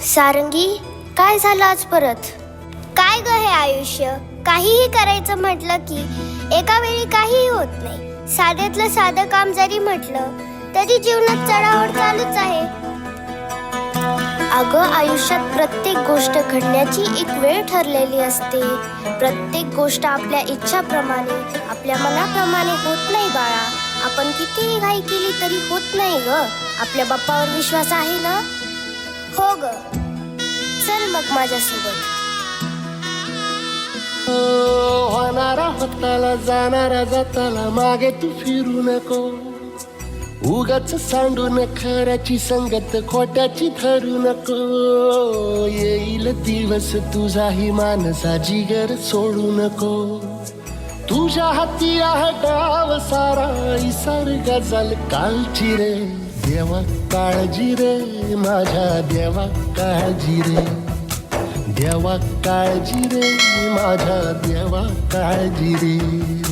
सारंगी काय झालं आज परत? काय ग हे आयुष्य? काहीही करायचं म्हटलं की एका वेळी काहीही होत नाही. साध्यातलं साधं काम जरी म्हटलं तरी जीवनात चढावड चालूच आहे. अगं आयुष्यात प्रत्येक गोष्ट घडण्याची एक वेळ ठरलेली असते. प्रत्येक गोष्ट आपल्या इच्छाप्रमाणे आपल्या मनाप्रमाणे होत नाही बाळा. आपण कितीही घाई केली तरी होत नाही ग. आपल्या बाप्पावर विश्वास आहे ना? हो ग. चल मग माझ्यासोबत. हो, होणारा होताला जाणारा जाताला मागे तू फिरू नको. उगाच सांडून खऱ्याची संगत खोट्याची धरू नको. येईल दिवस तुझाही माणसा जिगर सोडू नको. तुझ्या हाती आहे डाव सारा इसार गजल कालची रे देवा काळजी रे माझ्या देवा काळजी रे. देवा काळजी रे माझ्या देवा काळजी रे.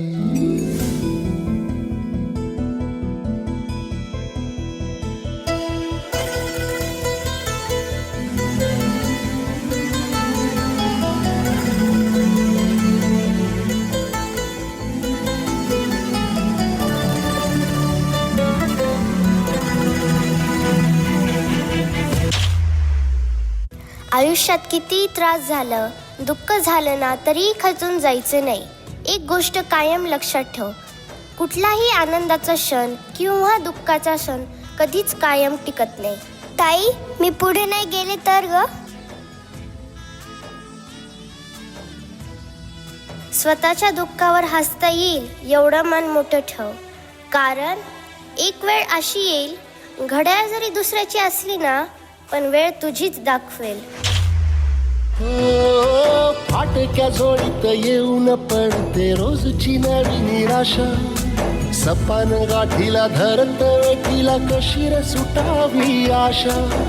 आयुष्यात कितीही त्रास झालं दुःख झालं ना तरीही खचून जायचं नाही. एक गोष्ट कायम लक्षात ठेव. कुठलाही आनंदाचा क्षण किंवा दुःखाचा क्षण कधीच कायम टिकत नाही. ताई मी पुढे नाही गेले तर ग? स्वतःच्या दुःखावर हसता येईल एवढं मन मोठं ठेव. कारण एक वेळ अशी येईल घड्याळ जरी दुसऱ्याची असली ना पण वेळ तुझीच दाखवेल. फाटक्या झोळीत येऊन पडते रोजची नवी निराशा. सपान गाठीला धरत वेठीला कशीर सुटावी आशा.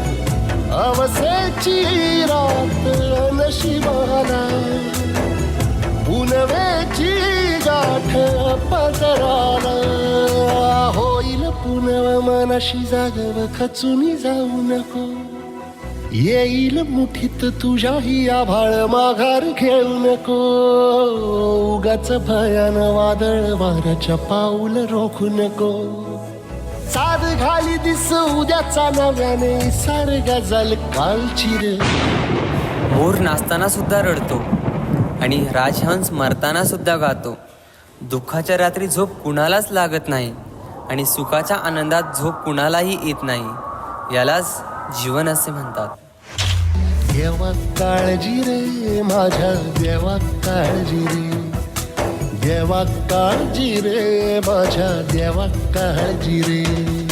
अवसेची रात नशिबाला. पुनवेची गाठ पदराला. होईल पुनव मनाशी जागव खचून जाऊ नको. येईल मुठीत तुझ्याही आभाळ माघार घेऊ नको. उगाच भयान वादळ वाऱ्याच्या पाऊल रोखू नको. साध घाली दिस उद्याचा नव्याने सार गजल कालची रे मोर नाचताना सुद्धा रडतो आणि राजहंस मरताना सुद्धा गातो. दुःखाच्या रात्री झोप कुणालाच लागत नाही आणि सुखाच्या आनंदात झोप कुणालाही येत नाही. यालाच जीवन असे म्हणतात. देवा काळजी रे माझ्या देवा काळजी रे. देवा काळजी रे माझ्या देवा काळजी रे.